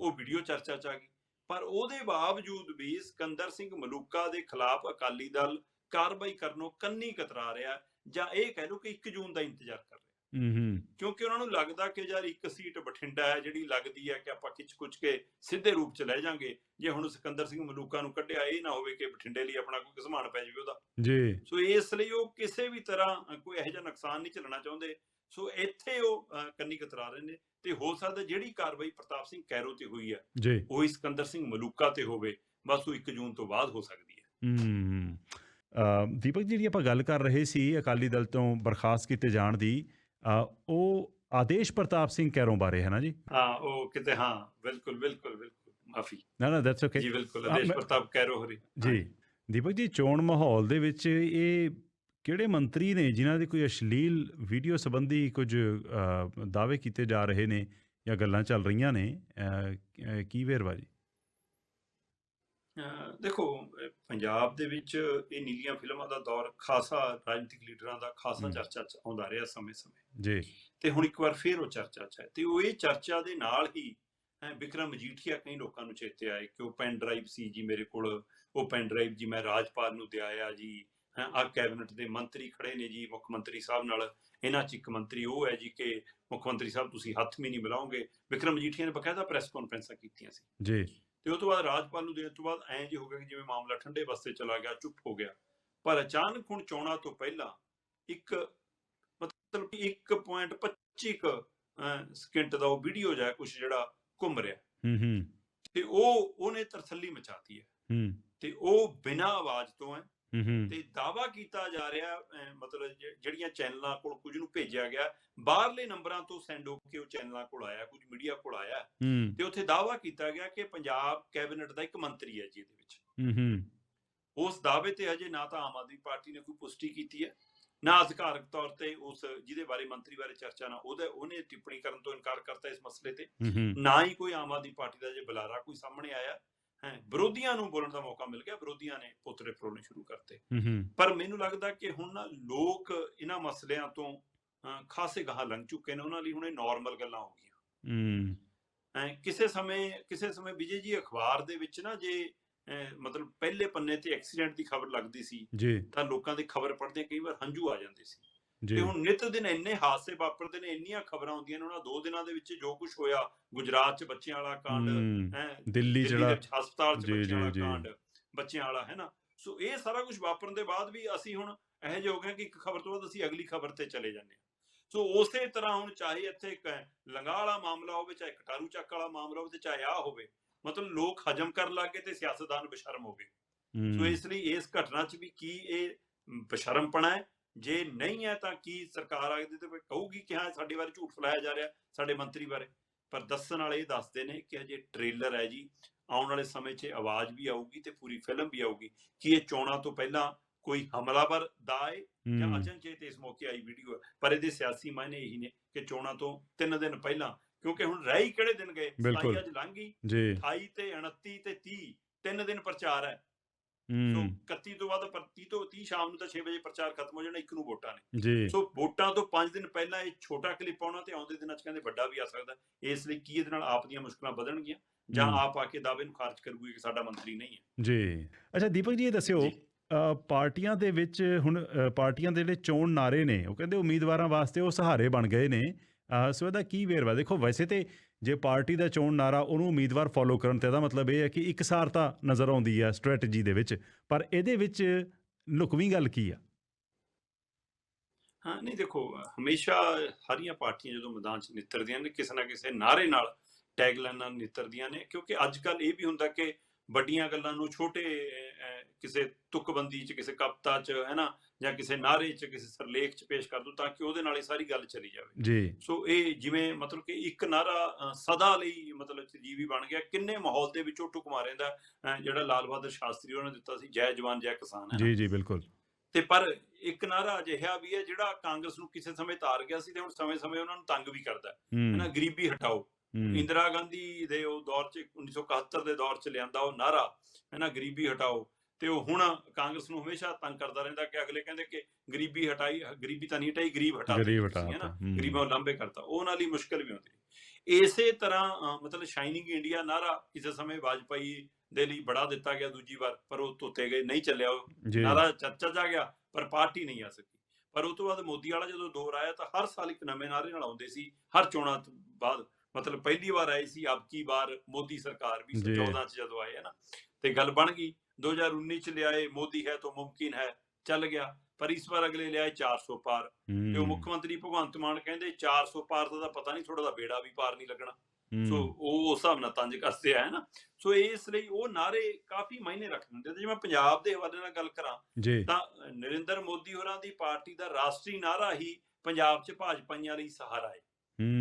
ਉਹ ਵੀਡੀਓ ਚਰਚਾ ਚ ਆ ਗਈ। ਪਰ ਉਹਦੇ ਬਾਵਜੂਦ ਵੀ ਸਿਕੰਦਰ ਸਿੰਘ ਮਲੂਕਾ ਦੇ ਖਿਲਾਫ ਅਕਾਲੀ ਦਲ ਕਾਰਵਾਈ ਕਰਨੋਂ ਕੰਨੀ ਕਤਰਾ ਰਿਹਾ ਜਾਂ ਇਹ ਕਹਿ ਲਓ ਕਿ 1 ਜੂਨ ਦਾ ਇੰਤਜ਼ਾਰ ਕਰ
ਹੂੰ
ਕਿਉਂਕਿ ਉਹਨਾਂ ਨੂੰ ਲੱਗਦਾ ਕਿ ਯਾਰ ਇੱਕ ਸੀਟ ਬਠਿੰਡਾ ਹੈ ਜਿਹੜੀ ਲੱਗਦੀ ਹੈ ਕਿ ਆਪਾਂ ਖਿੱਚ ਕੁਚ ਕੇ ਸਿੱਧੇ ਰੂਪ ਚ ਲੈ ਜਾਾਂਗੇ। ਜੇ ਹੁਣ ਸਿਕੰਦਰ ਸਿੰਘ ਮਲੂਕਾ ਨੂੰ ਕੱਢਿਆ ਇਹ ਨਾ ਹੋਵੇ ਕਿ ਬਠਿੰਡੇ ਲਈ ਆਪਣਾ ਕੋਈ ਘਸਮਾਨ ਪੈ ਜਾਵੇ ਉਹਦਾ।
ਜੀ।
ਸੋ ਇਸ ਲਈ ਉਹ ਕਿਸੇ ਵੀ ਤਰ੍ਹਾਂ ਕੋਈ ਇਹੋ ਜਿਹਾ ਨੁਕਸਾਨ ਨਹੀਂ ਝੱਲਣਾ ਚਾਹੁੰਦੇ। ਸੋ ਇੱਥੇ ਉਹ ਕੰਨੀ ਕਤਰਾ ਰਹੇ ਨੇ ਤੇ ਹੋ ਸਕਦਾ ਜਿਹੜੀ ਕਾਰਵਾਈ ਪ੍ਰਤਾਪ ਸਿੰਘ ਕੈਰੋ ਤੇ ਹੋਈ ਹੈ
ਜੀ।
ਉਹ ਹੀ ਸਿਕੰਦਰ ਸਿੰਘ ਮਲੂਕਾ ਤੇ ਹੋਵੇ। ਬਸ ਉਹ 1 ਜੂਨ ਤੋਂ ਬਾਅਦ ਹੋ ਸਕਦੀ ਹੈ
ਹੂੰ। ਅ, ਦੀਪਕ ਜੀ, ਜਿਹੜੀ ਆਪਾਂ ਗੱਲ ਕਰ ਰਹੇ ਸੀ ਅਕਾਲੀ ਦਲ ਤੋਂ ਬਰਖਾਸਤ ਕੀਤੇ ਜਾਣ ਦੀ ਉਹ ਆਦੇਸ਼ ਪ੍ਰਤਾਪ ਸਿੰਘ ਕੈਰੋਂ ਬਾਰੇ ਹੈ ਨਾ ਜੀ?
ਹਾਂ ਉਹ ਕਿਤੇ ਹਾਂ ਬਿਲਕੁਲ ਬਿਲਕੁਲ ਬਿਲਕੁਲ ਮਾਫੀ।
ਨਾ ਨਾ ਦੈਟਸ ਓਕੇ
ਜੀ ਬਿਲਕੁਲ
ਮੈਂ-
ਪ੍ਰਤਾਪ ਕੈਰੋ ਹਰੀ।
ਜੀ ਦੀਪਕ ਜੀ ਚੋਣ ਮਾਹੌਲ ਦੇ ਵਿੱਚ ਇਹ ਕਿਹੜੇ ਮੰਤਰੀ ਨੇ ਜਿਨ੍ਹਾਂ ਦੀ ਕੋਈ ਅਸ਼ਲੀਲ ਵੀਡੀਓ ਸੰਬੰਧੀ ਕੁਝ ਦਾਅਵੇ ਕੀਤੇ ਜਾ ਰਹੇ ਨੇ ਜਾਂ ਗੱਲਾਂ ਚੱਲ ਰਹੀਆਂ ਨੇ? ਕੀ ਵੇਰਵਾ ਜੀ?
ਦੇਖੋ ਪੰਜਾਬ ਦੇ ਵਿੱਚ ਇਹ ਨੀਲੀਆਂ ਫਿਲਮਾਂ ਦਾ ਦੌਰ ਖਾਸਾ ਰਾਜਨੀਤਿਕ ਲੀਡਰਾਂ ਦਾ ਖਾਸਾ। ਚਰਚਾ ਚ ਆਉਂਦਾ ਰਿਹਾ ਸਮੇਂ-ਸਮੇਂ।
ਜੀ।
ਤੇ ਹੁਣ ਇੱਕ ਵਾਰ ਫੇਰ ਉਹ ਚਰਚਾ ਚ ਹੈ। ਤੇ ਉਹ ਇਹ ਚਰਚਾ ਦੇ ਨਾਲ ਹੀ ਅਹ ਵਿਕਰਮ ਮਜੀਠੀਆ ਕਈ ਲੋਕਾਂ ਨੂੰ ਚੇਤੇ ਆਏ ਕਿ ਉਹ ਪੈਨ ਡਰਾਈਵ ਸੀ ਜੀ ਮੇਰੇ ਕੋਲ ਉਹ ਪੈਨ ਡਰਾਈਵ ਜੀ ਮੈਂ ਰਾਜਪਾਲ ਨੂੰ ਦਿਆਇਆ ਜੀ ਆ ਕੈਬਨਿਟ ਦੇ ਮੰਤਰੀ ਖੜੇ ਨੇ ਜੀ ਮੁੱਖ ਮੰਤਰੀ ਸਾਹਿਬ ਨਾਲ ਇਹਨਾਂ ਚ ਇੱਕ ਮੰਤਰੀ ਉਹ ਹੈ ਜੀ ਕਿ ਮੁੱਖ ਮੰਤਰੀ ਸਾਹਿਬ ਤੁਸੀਂ ਹੱਥ ਵੀ ਨਹੀਂ ਮਿਲਾਓਗੇ। ਵਿਕਰਮ ਮਜੀਠੀਆ ਨੇ ਬਕਾਇਦਾ ਪ੍ਰੈਸ ਕਾਨਫਰੰਸਾਂ ਕੀਤੀਆਂ ਸੀ।
ਜੀ।
ਤੇ ਉਹ ਤੋਂ ਬਾਅਦ ਰਾਜਪਾਲ ਨੂੰ ਦੇਣ ਤੋਂ ਬਾਅਦ ਐਂ ਜੇ ਹੋ ਗਿਆ ਕਿ ਜਿਵੇਂ ਮਾਮਲਾ ਠੰਡੇ ਬਸਤੇ ਚਲਾ ਗਿਆ ਚੁੱਪ ਹੋ ਗਿਆ। ਪਰ ਅਚਾਨਕ ਹੁਣ ਚੋਣਾਂ ਤੋਂ ਪਹਿਲਾਂ ਇੱਕ ਮਤਲਬ ਕਿ 1.25 ਕੁ, ਅਹ, ਸਕਿੰਟ ਦਾ ਉਹ ਵੀਡੀਓ ਜਾਂ ਕੁਝ ਜਿਹੜਾ ਘੁੰਮ ਰਿਹਾ।
ਹੂੰ ਹੂੰ।
ਤੇ ਉਹ ਉਹਨੇ ਤਰਥੱਲੀ ਮਚਾਤੀ ਹੈ।
ਹੂੰ।
ਤੇ ਉਹ ਬਿਨਾਂ ਆਵਾਜ਼ ਤੋਂ ਹੈ। ਤੇ ਦਾਵਾ ਕੀਤਾ ਜਾ ਰਿਹਾ ਮਤਲਬ ਜਿਹੜੀਆਂ ਚੈਨਲਾਂ ਕੋਲ ਕੁਝ ਨੂੰ ਭੇਜਿਆ ਗਿਆ ਬਾਹਰਲੇ ਨੰਬਰਾਂ ਤੋਂ ਸੈਂਡ ਹੋ ਕੇ ਉਹ ਚੈਨਲਾਂ ਕੋਲ ਆਇਆ ਕੁਝ ਮੀਡੀਆ ਕੋਲ ਆਇਆ। ਤੇ ਉੱਥੇ ਦਾਵਾ ਕੀਤਾ ਗਿਆ ਕਿ ਪੰਜਾਬ ਕੈਬਨਿਟ ਦਾ ਇੱਕ ਮੰਤਰੀ ਹੈ ਜੀ ਇਹਦੇ ਵਿੱਚ।
ਹੂੰ ਹੂੰ।
ਉਸ ਦਾਅਵੇ ਤੇ ਹਜੇ ਨਾ ਤਾਂ ਆਮ ਆਦਮੀ ਪਾਰਟੀ ਨੇ ਕੋਈ ਪੁਸ਼ਟੀ ਕੀਤੀ ਹੈ। ਨਾ ਅਧਿਕਾਰਕ ਤੌਰ ਤੇ ਉਸ ਜਿਹਦੇ ਬਾਰੇ ਮੰਤਰੀ ਬਾਰੇ ਚਰਚਾ ਨਾ ਉਹਦੇ ਉਹਨੇ ਟਿੱਪਣੀ ਕਰਨ ਤੋਂ ਇਨਕਾਰ ਕਰਤਾ ਇਸ ਮਸਲੇ ਤੇ। ਨਾ ਹੀ ਕੋਈ ਆਮ ਆਦਮੀ ਪਾਰਟੀ ਦਾ ਜੇ ਬੁਲਾਰਾ ਕੋਈ ਸਾਹਮਣੇ ਆਇਆ ਹੈ ਵਿਰੋਧੀਆਂ ਨੂੰ ਬੋਲਣ ਦਾ ਮੌਕਾ ਮਿਲ ਗਿਆ ਵਿਰੋਧੀਆਂ ਨੇ ਪੁੱਤਰੇ ਫਰੋਲਣੇ ਸ਼ੁਰੂ ਕਰਤੇ। ਪਰ ਮੈਨੂੰ ਲੱਗਦਾ ਕਿ ਹੁਣ ਨਾ ਲੋਕ ਇਹਨਾਂ ਮਸਲਿਆਂ ਤੋਂ ਖਾਸੇ ਗਾਹਾਂ ਲੰਘ ਚੁੱਕੇ ਨੇ ਉਹਨਾਂ ਲਈ ਹੁਣ ਇਹ ਨਾਰਮਲ ਗੱਲਾਂ ਹੋ ਗਈਆਂ। ਕਿਸੇ ਸਮੇਂ ਕਿਸੇ ਸਮੇਂ ਵਿਜੇ ਜੀ ਅਖਬਾਰ ਦੇ ਵਿੱਚ ਨਾ ਜੇ ਮਤਲਬ ਪਹਿਲੇ ਪੰਨੇ ਤੇ ਐਕਸੀਡੈਂਟ ਦੀ ਖਬਰ ਲੱਗਦੀ ਸੀ ਤਾਂ ਲੋਕਾਂ ਦੇ ਖਬਰ ਪੜ੍ਹਦੇ ਕਈ ਵਾਰ ਹੰਝੂ ਆ ਜਾਂਦੇ ਸੀ। ਤੇ ਹੁਣ ਨਿਤ ਦਿਨ ਇੰਨੇ ਹਾਦਸੇ ਵਾਪਰਦੇ ਨੇ ਇੰਨੀਆਂ ਖਬਰਾਂ ਆਉਂਦੀਆਂ ਨੇ ਉਹਨਾਂ ਦੋ ਦਿਨਾਂ ਦੇ ਵਿੱਚ ਜੋ ਕੁਝ ਹੋਇਆ ਗੁਜਰਾਤ 'ਚ ਬੱਚਿਆਂ ਵਾਲਾ ਕਾਂਡ
ਹੂੰ, ਦਿੱਲੀ ਜਿਹੜਾ
ਹਸਪਤਾਲ 'ਚ ਬੱਚਿਆਂ ਵਾਲਾ। ਕਾਂਡ ਬੱਚਿਆਂ ਵਾਲਾ ਹੈ ਨਾ? ਸੋ ਇਹ ਸਾਰਾ ਕੁਝ ਵਾਪਰਨ ਦੇ ਬਾਅਦ ਵੀ ਅਸੀਂ ਹੁਣ ਇਹੋ ਜਿਹੇ ਹੋ ਗਏ ਕਿ ਇੱਕ ਖਬਰ ਤੋਂ ਬਾਅਦ ਅਸੀਂ ਅਗਲੀ ਖਬਰ ਤੇ ਚਲੇ ਜਾਂਦੇ ਹਾਂ। ਸੋ ਉਸੇ ਤਰ੍ਹਾਂ ਹੁਣ ਚਾਹੇ ਇੱਥੇ ਇੱਕ ਲੰਗਾ ਵਾਲਾ ਮਾਮਲਾ ਹੋਵੇ ਚਾਹੇ ਕਟਾਰੂ ਚੱਕ ਵਾਲਾ ਮਾਮਲਾ ਹੋਵੇ ਤੇ ਚਾਹੇ ਆ ਹੋਵੇ ਮਤਲਬ ਲੋਕ ਹਜਮ ਕਰਨ ਲੱਗੇ ਤੇ ਸਿਆਸਤਦਾਨ ਬਸ਼ਰਮ ਹੋ ਗਏ। ਸੋ ਇਸ ਲਈ ਇਸ ਘਟਨਾ 'ਚ ਵੀ ਕੀ ਇਹ ਬਸ਼ਰਮਪਣਾ ਹੈ? ਜੇ ਨਹੀਂ ਹੈ ਤਾਂ ਕੀ ਸਰਕਾਰ ਆਗਦੇ ਤੇ ਕਹੂਗੀ ਕਿ ਹਾਂ ਸਾਡੇ ਬਾਰੇ ਝੂਠ ਫੈਲਾਇਆ ਜਾ ਰਿਹਾ ਸਾਡੇ ਮੰਤਰੀ ਬਾਰੇ। ਪਰ ਦੱਸਣ ਵਾਲੇ ਇਹ ਦੱਸਦੇ ਨੇ ਕਿ ਅਜੇ ਟ੍ਰੇਲਰ ਹੈ ਜੀ ਆਉਣ ਵਾਲੇ ਸਮੇਂ 'ਚ ਆਵਾਜ਼ ਵੀ ਆਊਗੀ ਤੇ ਪੂਰੀ ਫਿਲਮ ਵੀ ਆਊਗੀ ਕਿ ਇਹ ਚੋਣਾਂ ਤੋਂ ਪਹਿਲਾਂ ਕੋਈ ਹਮਲਾਵਰ ਦਾ ਹੈ ਜਾਂ ਅਚਨਚੇਤ ਇਸ ਮੌਕੇ ਆਈ ਵੀਡੀਓ ਹੈ। ਪਰ ਇਹਦੇ ਸਿਆਸੀ ਮਾਇਨੇ ਇਹੀ ਨੇ ਕਿ ਚੋਣਾਂ ਤੋਂ 3 ਦਿਨ ਪਹਿਲਾਂ ਕਿਉਂਕਿ ਹੁਣ ਰਹਿ ਹੀ ਕਿਹੜੇ ਦਿਨ ਗਏ?
ਬਿਲਕੁਲ।
27 ਅੱਜ ਲੰਘ ਗਈ।
ਜੀ।
28 ਤੇ 29 ਤੇ 30 ਤਿੰਨ ਦਿਨ ਪ੍ਰਚਾਰ ਹੈ। ਸੋ
ਹੂੰ।
31 ਤੋਂ ਬਾਅਦ ਪਰ 30 ਤੋਂ 30 ਸ਼ਾਮ ਨੂੰ ਤਾਂ 6 ਵਜੇ ਪ੍ਰਚਾਰ ਖਤਮ ਹੋ ਜਾਣਾ ਇੱਕ ਨੂੰ ਵੋਟਾਂ ਨੇ।
ਜੀ।
ਸੋ ਵੋਟਾਂ ਤੋਂ 5 ਦਿਨ ਪਹਿਲਾਂ ਇਹ ਛੋਟਾ ਕਲਿੱਪ ਆਉਣਾ ਤੇ ਆਉਂਦੇ ਦਿਨਾਂ 'ਚ ਕਹਿੰਦੇ ਵੱਡਾ ਵੀ ਆ ਸਕਦਾ। ਇਸ ਲਈ ਕੀ ਇਹਦੇ ਨਾਲ ਆਪ ਦੀਆਂ ਮੁਸ਼ਕਲਾਂ ਵਧਣਗੀਆਂ? ਜਾਂ। ਆਪ ਆ ਕੇ ਦਾਅਵੇ ਨੂੰ ਖਾਰਜ ਕਰੂਗੀ ਕਿ ਸਾਡਾ ਮੰਤਰੀ ਨਹੀਂ ਹੈ?
ਜੀ। ਅੱਛਾ ਦੀਪਕ ਜੀ ਇਹ ਦੱਸਿਓ ਪਾਰਟੀਆਂ ਦੇ ਵਿੱਚ ਹੁਣ ਪਾਰਟੀਆਂ ਦੇ ਜਿਹੜੇ ਚੋਣ ਨਾਰੇ ਨੇ ਉਹ ਕਹਿੰਦੇ ਉਮੀਦਵਾਰਾਂ ਵਾਸਤੇ ਉਹ ਸਹਾਰੇ ਬਣ ਗਏ ਨੇ। ਸੋ ਇਹਦਾ ਕੀ ਵੇਰਵਾ? ਦੇਖੋ, ਵੈਸੇ ਤੇ ਜੇ ਪਾਰਟੀ ਦਾ ਚੋਣ ਨਾਰਾ ਉਹਨੂੰ ਉਮੀਦਵਾਰ ਫੋਲੋ ਕਰਨ ਤੇ, ਇਹਦਾ ਮਤਲਬ ਇਹ ਹੈ ਕਿ ਇਕਸਾਰਤਾ ਨਜ਼ਰ ਆਉਂਦੀ ਹੈ ਸਟ੍ਰੈਟਜੀ ਦੇ ਵਿੱਚ। ਪਰ ਇਹਦੇ ਵਿੱਚ ਲੁਕਵੀਂ ਗੱਲ ਕੀ ਆ?
ਹਾਂ, ਨਹੀਂ ਦੇਖੋ, ਹਮੇਸ਼ਾ ਸਾਰੀਆਂ ਪਾਰਟੀਆਂ ਜਦੋਂ ਮੈਦਾਨ 'ਚ ਨਿੱਤਰਦੀਆਂ ਨੇ, ਕਿਸੇ ਨਾ ਕਿਸੇ ਨਾਰੇ ਨਾਲ ਟੈਗਲਾਈਨ ਨਾਲ ਨਿੱਤਰਦੀਆਂ ਨੇ, ਕਿਉਂਕਿ ਅੱਜ ਕੱਲ ਇਹ ਵੀ ਹੁੰਦਾ ਕਿ ਵੱਡੀਆਂ ਗੱਲਾਂ ਨੂੰ ਛੋਟੇ ਕਿਸੇ ਤੁਕਬੰਦੀ 'ਚ ਕਿਸੇ ਕਵਿਤਾ 'ਚ ਹੈ ਨਾ ਜਾਂ ਕਿਸੇ ਨਾਰੇ 'ਚ ਕਿਸੇ ਸਰਲੇਖ 'ਚ ਪੇਸ਼ ਕਰ ਦੋ ਤਾਂ ਕਿ ਉਹਦੇ ਨਾਲ ਹੀ ਸਾਰੀ ਗੱਲ ਚਲੀ ਜਾਵੇ।
ਜੀ।
ਸੋ ਇਹ ਜਿਵੇਂ ਮਤਲਬ ਕਿ ਇੱਕ ਨਾਰਾ ਸਦਾ ਲਈ ਮਤਲਬ ਜੀਵੀ ਬਣ ਗਿਆ। ਕਿੰਨੇ ਮਾਹੌਲ ਦੇ ਵਿੱਚ ਉਹ ਢੁਕਮਾ ਰਹਿੰਦਾ ਜਿਹੜਾ ਲਾਲ ਬਹਾਦਰ ਸ਼ਾਸਤਰੀ ਉਹਨਾਂ ਨੇ ਦਿੱਤਾ ਸੀ ਜੈ ਜਵਾਨ ਜੈ ਕਿਸਾਨ ਹੈ।
ਜੀ ਜੀ ਬਿਲਕੁਲ।
ਤੇ ਪਰ ਇੱਕ ਨਾਰਾ ਅਜਿਹਾ ਵੀ ਹੈ ਜਿਹੜਾ ਕਾਂਗਰਸ ਨੂੰ ਕਿਸੇ ਸਮੇਂ ਤਾਰ ਗਿਆ ਸੀ ਤੇ ਹੁਣ ਸਮੇਂ-ਸਮੇਂ ਉਹਨਾਂ ਨੂੰ ਤੰਗ ਵੀ ਕਰਦਾ ਹੈ ਨਾ ਗਰੀਬੀ ਹਟਾਓ। ਇੰਦਰਾ ਗਾਂਧੀ ਦੇ ਉਹ ਦੌਰ 'ਚ 1971 ਦੇ ਦੌਰ 'ਚ ਲਿਆਂਦਾ ਉਹ ਨਾਰਾ ਹੈ ਨਾ ਗਰੀਬੀ ਹਟਾਓ। ਤੇ ਉਹ ਹੁਣ ਕਾਂਗਰਸ ਨੂੰ ਹਮੇਸ਼ਾ ਤੰਗ ਕਰਦਾ ਰਹਿੰਦਾ ਕਿ ਅਗਲੇ ਕਹਿੰਦੇ ਕਿ ਗਰੀਬੀ ਹਟਾਈ ਗਰੀਬੀ ਤਾਂ ਨਹੀਂ ਹਟਾਈ ਗਰੀਬ ਹਟਾ
ਗਰੀਬ
ਹੈ ਨਾ। ਗਰੀਬਾਂ ਨੂੰ ਲਾਂਭੇ ਕਰਤਾ। ਉਹ ਨਾਲ ਹੀ ਮੁਸ਼ਕਲ ਵੀ ਹੁੰਦੀ। ਇਸੇ ਤਰ੍ਹਾਂ ਮਤਲਬ ਸ਼ਾਈਨਿੰਗ ਇੰਡੀਆ ਨਾਰਾ ਕਿਸੇ ਸਮੇਂ ਵਾਜਪਾਈ ਦੇ ਲਈ ਬੜਾ ਦਿੱਤਾ ਗਿਆ ਦੂਜੀ ਵਾਰ ਪਰ ਉਹ ਧੋਤੇ ਗਏ ਨਹੀਂ ਚੱਲਿਆ ਉਹ।
ਜੀ।
ਨਾਰਾ ਚਰਚਾ ਆ ਗਿਆ ਪਰ ਪਾਰਟੀ ਨਹੀਂ ਆ ਸਕੀ। ਪਰ ਉਸ ਤੋਂ ਬਾਅਦ ਮੋਦੀ ਵਾਲਾ ਜਦੋਂ ਦੌਰ ਆਇਆ ਤਾਂ ਹਰ ਸਾਲ ਇੱਕ ਨਵੇਂ ਨਾਰੇ ਨਾਲ ਆਉਂਦੇ ਸੀ ਹਰ ਚੋਣਾਂ ਤੋਂ ਬਾਅਦ। ਮਤਲਬ ਪਹਿਲੀ ਵਾਰ ਆਏ ਸੀ ਅਬ ਕੀ ਵਾਰ ਮੋਦੀ ਸਰਕਾਰ ਵੀ
ਜੀ।
14 ਚ ਜਦੋਂ ਆਏ ਹੈ ਨਾ? ਤੇ ਗੱਲ ਬਣ ਗਈ 2019 ਚ ਲਿਆਏ ਮੋਦੀ ਹੈ ਤਾਂ ਮੁਮਕਿਨ ਹੈ ਚੱਲ ਗਿਆ। ਪਰ ਇਸ ਵਾਰ ਅਗਲੇ ਲਿਆਏ 400 ਪਾਰ। ਤੇ ਉਹ ਮੁੱਖ ਮੰਤਰੀ ਭਗਵੰਤ ਮਾਨ ਕਹਿੰਦੇ 400 ਪਾਰ ਦਾ ਪਤਾ ਨਹੀਂ ਥੋੜਾ ਦਾ ਬੇੜਾ ਵੀ ਪਾਰ ਨਹੀਂ ਲੱਗਣਾ। ਸੋ ਉਹ ਉਸ ਹਿਸਾਬ ਨਾਲ ਤੰਜ ਕੱਸਦੇ ਆ ਹੈ ਨਾ? ਸੋ ਇਸ ਲਈ ਉਹ ਨਾਰੇ ਕਾਫੀ ਮਾਇਨੇ ਰੱਖ ਦਿੰਦੇ ਤੇ ਜੇ ਮੈਂ ਪੰਜਾਬ ਦੇ ਹਵਾਲੇ ਨਾਲ ਗੱਲ ਕਰਾਂ ਤਾਂ ਨਰਿੰਦਰ ਮੋਦੀ ਹੋਰਾਂ ਦੀ ਪਾਰਟੀ ਦਾ ਰਾਸ਼ਟਰੀ ਨਾਰਾ ਹੀ ਪੰਜਾਬ 'ਚ ਭਾਜਪਾਈਆਂ ਲਈ ਸਹਾਰਾ ਹੈ।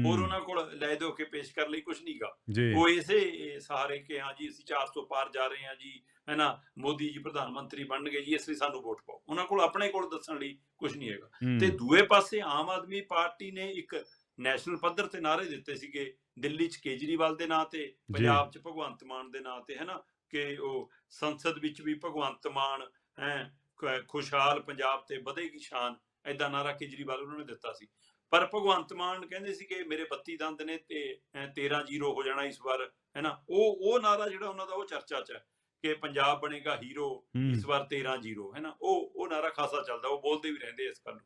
ਹੋਰ ਉਹਨਾਂ ਕੋਲ ਲੈ ਦੋ ਕੇ ਪੇਸ਼ ਕਰ ਲਈ ਕੁਝ ਨਹੀਂਗਾ ਉਹ ਇਸੇ ਸਹਾਰੇ ਕਿ ਹਾਂ ਜੀ ਅਸੀਂ 400 ਪਾਰ ਜਾ ਰਹੇ ਹਾਂ ਜੀ ਹੈ ਨਾ ਮੋਦੀ ਜੀ ਪ੍ਰਧਾਨ ਮੰਤਰੀ ਬਣਨਗੇ ਜੀ ਇਸ ਲਈ ਸਾਨੂੰ ਵੋਟ ਪਾਓ। ਉਹਨਾਂ ਕੋਲ ਆਪਣੇ ਕੋਲ ਦੱਸਣ ਲਈ ਕੁਝ ਨਹੀਂ ਹੈਗਾ। ਤੇ ਦੂਏ ਪਾਸੇ ਆਮ ਆਦਮੀ ਪਾਰਟੀ ਨੇ ਇੱਕ ਨੈਸ਼ਨਲ ਪੱਧਰ ਤੇ ਨਾਰੇ ਦਿੱਤੇ ਸੀਗੇ ਦਿੱਲੀ 'ਚ ਕੇਜਰੀਵਾਲ ਦੇ ਨਾਂ ਤੇ ਪੰਜਾਬ 'ਚ ਭਗਵੰਤ ਮਾਨ ਦੇ ਨਾਂ ਤੇ ਹੈ ਨਾ ਕਿ ਉਹ ਸੰਸਦ ਵਿੱਚ ਵੀ ਭਗਵੰਤ ਮਾਨ ਹੈ ਖੁਸ਼ਹਾਲ ਪੰਜਾਬ ਤੇ ਵਧੇਗੀ ਸ਼ਾਨ ਐਦਾਂ ਨਾਰਾ ਕੇਜਰੀਵਾਲ ਉਹਨਾਂ ਨੇ ਦਿੱਤਾ ਸੀ। ਪਰ ਭਗਵੰਤ ਮਾਨ ਕਹਿੰਦੇ ਸੀ ਕਿ ਮੇਰੇ 32 ਦੰਦ ਨੇ ਤੇ ਅਹ, 13 ਜ਼ੀਰੋ ਹੋ ਜਾਣਾ ਇਸ ਵਾਰ ਹੈ ਨਾ? ਉਹ ਉਹ ਨਾਰਾ ਜਿਹੜਾ ਉਹਨਾਂ ਦਾ ਉਹ ਚਰਚਾ 'ਚ ਹੈ ਕਿ ਪੰਜਾਬ ਬਣੇਗਾ ਹੀਰੋ ਇਸ ਵਾਰ 13 ਜ਼ੀਰੋ ਹੈ ਨਾ? ਉਹ ਉਹ ਨਾਰਾ ਖਾਸਾ ਚੱਲਦਾ ਉਹ ਬੋਲਦੇ ਵੀ ਰਹਿੰਦੇ ਇਸ ਗੱਲ ਨੂੰ।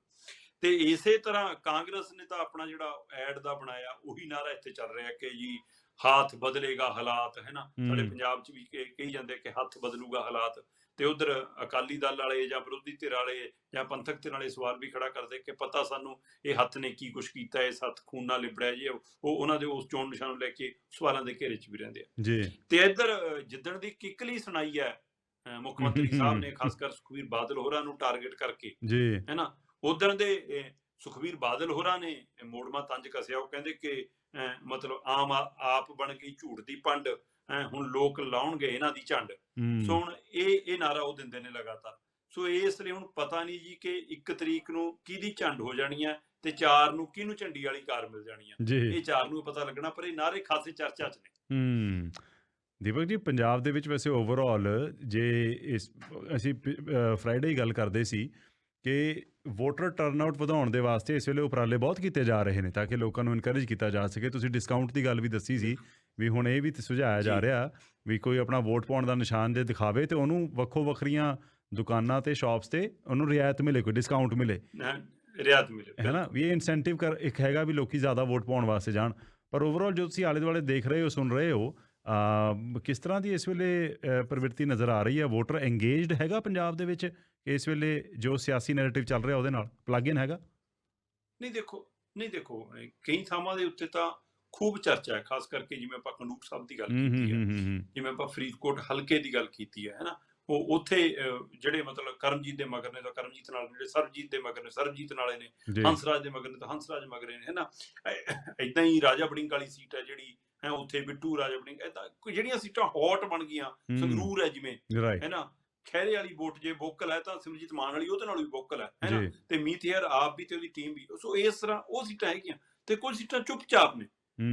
ਤੇ ਇਸੇ ਤਰ੍ਹਾਂ ਕਾਂਗਰਸ ਨੇ ਤਾਂ ਆਪਣਾ ਜਿਹੜਾ ਐਡ ਦਾ ਬਣਾਇਆ ਉਹੀ ਨਾਰਾ ਇੱਥੇ ਚੱਲ ਰਿਹਾ ਕਿ ਜੀ ਹਾਥ ਬਦਲੇਗਾ ਹਾਲਾਤ ਹੈ ਨਾ? ਸਾਡੇ। ਪੰਜਾਬ 'ਚ ਵੀ ਕਹੀ ਜਾਂਦੇ ਕਿ ਹੱਥ ਬਦਲੂਗਾ ਹਾਲਾਤ। ਤੇ ਉਧਰ ਅਕਾਲੀ ਦਲ ਵਾਲੇ ਜਾਂ ਵਿਰੋਧੀ ਧਿਰ ਵਾਲੇ ਜਾਂ ਪੰਥਕ ਧਿਰ ਵਾਲੇ ਸਵਾਲ ਵੀ ਖੜਾ ਕਰਦੇ ਕਿ ਪਤਾ ਸਾਨੂੰ ਇਹ ਹੱਥ ਨੇ ਕੀ ਕੁਛ ਕੀਤਾ ਇਸ ਹੱਥ ਖੂਨ ਨਾਲ ਲਿਬੜਿਆ ਜੀ ਉਹ ਉਹ ਉਹਨਾਂ ਦੇ ਉਸ ਚੋਣ ਨਿਸ਼ਾਨ ਨੂੰ ਲੈ ਕੇ ਸਵਾਲਾਂ ਦੇ ਘੇਰੇ 'ਚ ਵੀ ਰਹਿੰਦੇ ਆ।
ਜੀ।
ਤੇ ਇੱਧਰ ਜਿੱਦਣ ਦੀ ਕਿੱਕਲੀ ਸੁਣਾਈ ਹੈ ਮੁੱਖ ਮੰਤਰੀ ਸਾਹਿਬ ਨੇ ਖਾਸ ਕਰ ਸੁਖਵੀਰ ਬਾਦਲ ਹੋਰਾਂ ਨੂੰ ਟਾਰਗੇਟ ਕਰਕੇ
ਜੀ।
ਹੈ ਨਾ? ਉਧਰ ਦੇ ਸੁਖਵੀਰ ਬਾਦਲ ਹੋਰਾਂ ਨੇ ਮੋੜਮਾ ਤੰਜ ਕਸਿਆ ਉਹ ਕਹਿੰਦੇ ਕਿ ਮਤਲਬ ਆਮ ਆਪ ਬਣ ਗਈ ਝੂਠ ਦੀ ਪੰਡ ਹੁਣ ਲੋਕ ਲਾਉਣਗੇ ਇਹਨਾਂ ਦੀ ਝੰਡ। ਸੋ ਹੁਣ ਇਹ ਇਹ ਨਾਰਾ ਉਹ ਦਿੰਦੇ ਨੇ ਲਗਾਤਾਰ। ਸੋ ਇਸ ਲਈ ਹੁਣ ਪਤਾ ਨਹੀਂ ਜੀ ਕਿ 1 ਤਰੀਕ ਨੂੰ ਕਿਹਦੀ ਝੰਡ ਹੋ ਜਾਣੀ ਹੈ ਤੇ 4 ਨੂੰ ਕਿਹਨੂੰ ਝੰਡੀ ਵਾਲੀ ਕਾਰ ਮਿਲ ਜਾਣੀ ਹੈ। ਇਹ 4 ਨੂੰ ਪਤਾ ਲੱਗਣਾ ਪਰ ਇਹ ਨਾਰੇ ਖਾਸੇ ਚਰਚਾ 'ਚ ਨੇ।
ਹੂੰ। ਦੀਪਕ ਜੀ ਪੰਜਾਬ ਦੇ ਵਿੱਚ ਵੈਸੇ ਓਵਰਆਲ ਜੇ ਇਸ ਅਸੀਂ ਫਰਾਈਡੇ ਹੀ ਗੱਲ ਕਰਦੇ ਸੀ ਕਿ ਵੋਟਰ ਟਰਨਆਊਟ ਵਧਾਉਣ ਦੇ ਵਾਸਤੇ ਇਸ ਵੇਲੇ ਉਪਰਾਲੇ ਬਹੁਤ ਕੀਤੇ ਜਾ ਰਹੇ ਨੇ ਤਾਂ ਕਿ ਲੋਕਾਂ ਨੂੰ ਇਨਕਰੇਜ ਕੀਤਾ ਜਾ ਸਕੇ। ਤੁਸੀਂ ਡਿਸਕਾਊਂਟ ਦੀ ਗੱਲ ਵੀ ਦੱਸੀ ਸੀ ਵੀ ਹੁਣ ਇਹ ਵੀ ਤੇ ਸੁਝਾਇਆ ਜਾ। ਰਿਹਾ ਵੀ ਕੋਈ ਆਪਣਾ ਵੋਟ ਪਾਉਣ ਦਾ ਨਿਸ਼ਾਨ ਜੇ ਦਿਖਾਵੇ ਤੇ ਉਹਨੂੰ ਵੱਖੋ ਵੱਖਰੀਆਂ ਦੁਕਾਨਾਂ ਤੇ ਸ਼ਾਪਸ ਤੇ ਉਹਨੂੰ ਰਿਆਇਤ ਮਿਲੇ ਕੋਈ ਡਿਸਕਾਊਂਟ ਮਿਲੇ।
ਨਾ ਰਿਆਤ ਮਿਲੇ
ਹੈ ਨਾ? ਵੀ ਇਹ ਇਨਸੈਂਟਿਵ ਕਰ ਇੱਕ ਹੈਗਾ ਵੀ ਲੋਕੀ ਜ਼ਿਆਦਾ ਵੋਟ ਪਾਉਣ ਵਾਸਤੇ ਜਾਣ। ਪਰ ਓਵਰਆਲ ਜੋ ਤੁਸੀਂ ਆਲੇ ਦੁਆਲੇ ਦੇਖ ਰਹੇ ਹੋ ਸੁਣ ਰਹੇ ਹੋ ਕਿਸ ਤਰ੍ਹਾਂ ਦੀ ਇਸ ਵੇਲੇ ਪ੍ਰਵਿਰਤੀ ਨਜ਼ਰ ਆ ਰਹੀ ਹੈ? ਵੋਟਰ ਐਂਗੇਜਡ ਹੈਗਾ ਪੰਜਾਬ ਦੇ ਵਿੱਚ? ਇਸ ਵੇਲੇ ਜੋ ਸਿਆਸੀ ਨੈਰੇਟਿਵ ਚੱਲ ਰਿਹਾ ਉਹਦੇ ਨਾਲ? ਪਲੱਗ ਇਨ ਹੈਗਾ?
ਨਹੀਂ ਦੇਖੋ ਨਹੀਂ ਦੇਖੋ ਕਈ ਥਾਵਾਂ ਦੇ ਉੱਤੇ ਤਾਂ ਖੂਬ ਚਰਚਾ ਹੈ ਖਾਸ ਕਰਕੇ ਜਿਵੇਂ ਆਪਾਂ ਖੰਡੂਰ ਸਾਹਿਬ ਦੀ ਗੱਲ ਕੀਤੀ ਹੈ ਜਿਵੇਂ ਆਪਾਂ ਫਰੀਦਕੋਟ ਹਲਕੇ ਦੀ ਗੱਲ ਕੀਤੀ ਹੈ ਹੈਨਾ? ਉਹ ਉੱਥੇ ਜਿਹੜੇ ਮਤਲਬ ਕਰਮਜੀਤ ਦੇ ਮਗਰ ਨੇ ਤਾਂ ਕਰਮਜੀਤ ਨਾਲ ਜਿਹੜੇ ਸਰਬਜੀਤ ਦੇ ਮਗਰ ਨੇ ਸਰਬਜੀਤ ਨਾਲੇ ਨੇ ਹੰਸਰਾਜ ਦੇ ਮਗਰ ਨੇ ਤਾਂ ਹੰਸਰਾਜ ਮਗਰੇ ਨੇ ਹੈਨਾ? ਐਦਾਂ ਹੀ ਰਾਜਾ ਬੜਿੰਗ ਵਾਲੀ ਸੀਟ ਹੈ ਜਿਹੜੀ ਹੈ ਉੱਥੇ ਬਿੱਟੂ ਰਾਜਾ ਬੜਿੰਗ ਕੋਈ ਜਿਹੜੀਆਂ ਸੀਟਾਂ ਹੌਟ ਬਣ ਗਈਆਂ ਸੰਗਰੂਰ ਹੈ ਜਿਵੇਂ ਹੈਨਾ? ਖੈਰੇ ਵਾਲੀ ਵੋਟ ਜੇ ਵੋਕਲ ਹੈ ਤਾਂ ਸਿਮਰਜੀਤ ਮਾਨ ਵਾਲੀ ਉਹਦੇ ਨਾਲ ਵੀ ਵੋਕਲ ਹੈ ਹੈਨਾ? ਤੇ ਮੀਥੇਅਰ ਆਪ ਵੀ ਤੇ ਉਹਦੀ ਟੀਮ ਵੀ ਸੋ ਇਸ ਤਰ੍ਹਾਂ ਉਹ ਸੀਟਾਂ ਹੈਗੀਆਂ ਤੇ ਕੁਝ ਸੀਟਾਂ ਚੁੱਪਚਾਪ ਨੇ।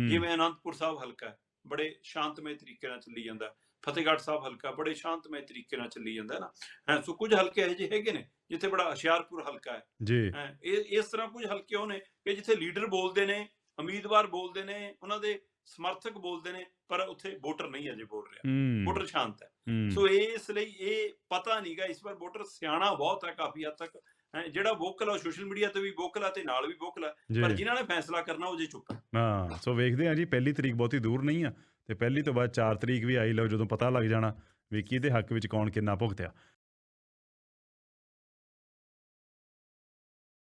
ਜਿਵੇਂ ਅਨੰਦਪੁਰ ਸਾਹਿਬ ਹਲਕਾ ਬੜੇ ਸ਼ਾਂਤਮਈ ਤਰੀਕੇ ਨਾਲ ਚੱਲੀ ਜਾਂਦਾ। ਫਤਿਹਗੜ੍ਹ ਸਾਹਿਬ ਹਲਕਾ ਬੜੇ ਸ਼ਾਂਤਮਈ ਤਰੀਕੇ ਨਾਲ ਚੱਲੀ ਜਾਂਦਾ ਨਾ। ਹੈਂ, ਸੋ ਕੁਝ ਹਲਕੇ ਇਹੋ ਜਿਹੇ ਹੈਗੇ ਨੇ ਜਿੱਥੇ ਬੜਾ ਹੁਸ਼ਿਆਰਪੁਰ ਹਲਕਾ ਹੈ।
ਜੀ।
ਇਹ ਇਸ ਤਰ੍ਹਾਂ ਕੁਝ ਹਲਕੇ ਨੇ ਕਿ ਜਿੱਥੇ ਲੀਡਰ ਬੋਲਦੇ ਨੇ ਉਮੀਦਵਾਰ ਬੋਲਦੇ ਨੇ ਉਹਨਾਂ ਦੇ ਸਮਰਥਕ ਬੋਲਦੇ ਨੇ ਪਰ ਉੱਥੇ ਵੋਟਰ ਨਹੀਂ ਅਜੇ ਬੋਲ ਰਿਹਾ। ਵੋਟਰ ਸ਼ਾਂਤ ਹੈ। ਸੋ ਇਸ ਲਈ ਇਹ ਪਤਾ ਨਹੀਂਗਾ ਇਸ ਵਾਰ ਵੋਟਰ ਸਿਆਣਾ ਬਹੁਤ ਹੈ ਕਾਫੀ ਹੱਦ ਤੱਕ। ਜਿਹੜਾ ਵੋਕਲ ਆ ਸੋਸ਼ਲ ਮੀਡੀਆ ਤੇ ਵੀ ਵੋਕਲ ਆ ਤੇ ਨਾਲ ਵੀ ਵੋਕਲ ਆ ਪਰ ਜਿਨ੍ਹਾਂ ਨੇ ਫੈਸਲਾ ਕਰਨਾ ਉਹ ਜੇ ਚੁੱਪ ਹੈ
ਹਾਂ ਸੋ ਵੇਖਦੇ ਹਾਂ ਜੀ ਪਹਿਲੀ ਤਰੀਕ ਬਹੁਤੀ ਦੂਰ ਨਹੀਂ ਆ ਤੇ ਪਹਿਲੀ ਤੋਂ ਬਾਅਦ 4 ਤਰੀਕ ਵੀ ਆਈ ਲਓ ਜਦੋਂ ਪਤਾ ਲੱਗ ਜਾਣਾ ਵੀ ਕਿਹਦੇ ਹੱਕ ਵਿੱਚ ਕੌਣ ਕਿੰਨਾ ਭੁਗਤਿਆ।